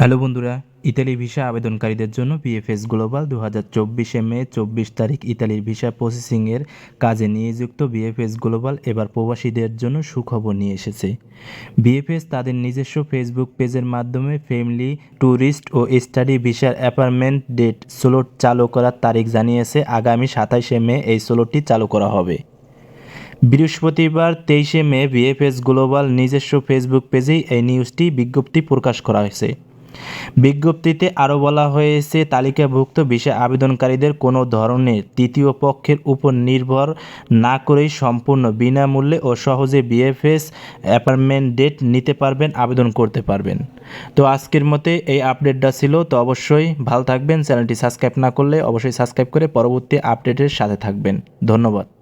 Hello বন্ধুরা, Italy visa আবেদনকারীদের জন্য BFS global দু হাজার চব্বিশে মে চব্বিশ তারিখ ইতালির ভিসা প্রসেসিংয়ের কাজে নিয়োজিত বিএফএস গ্লোবাল এবার প্রবাসীদের জন্য সুখবর নিয়ে এসেছে। বিএফএস তাদের নিজস্ব ফেসবুক পেজের মাধ্যমে ফ্যামিলি ট্যুরিস্ট ও স্টাডি ভিসার অ্যাপার্টমেন্ট ডেট স্লট চালু করার তারিখ জানিয়েছে। আগামী সাতাশে মে এই স্লটটি চালু করা হবে। বৃহস্পতিবার তেইশে মে বিএফএস গ্লোবাল নিজস্ব ফেসবুক পেজেই এই নিউজটি বিজ্ঞপ্তি প্রকাশ করা হয়েছে। বিজ্ঞপ্তিতে আরও বলা হয়েছে, তালিকাভুক্ত ভিসা আবেদনকারীদের কোনো ধরনের তৃতীয় পক্ষের উপর নির্ভর না করেই সম্পূর্ণ বিনামূল্যে ও সহজে বিএফএস অ্যাপার্টমেন্ট ডেট নিতে পারবেন, আবেদন করতে পারবেন। তো আজকের মতে এই আপডেটটা ছিল। তো অবশ্যই ভালো থাকবেন। চ্যানেলটি সাবস্ক্রাইব না করলে অবশ্যই সাবস্ক্রাইব করে পরবর্তী আপডেটের সাথে থাকবেন। ধন্যবাদ।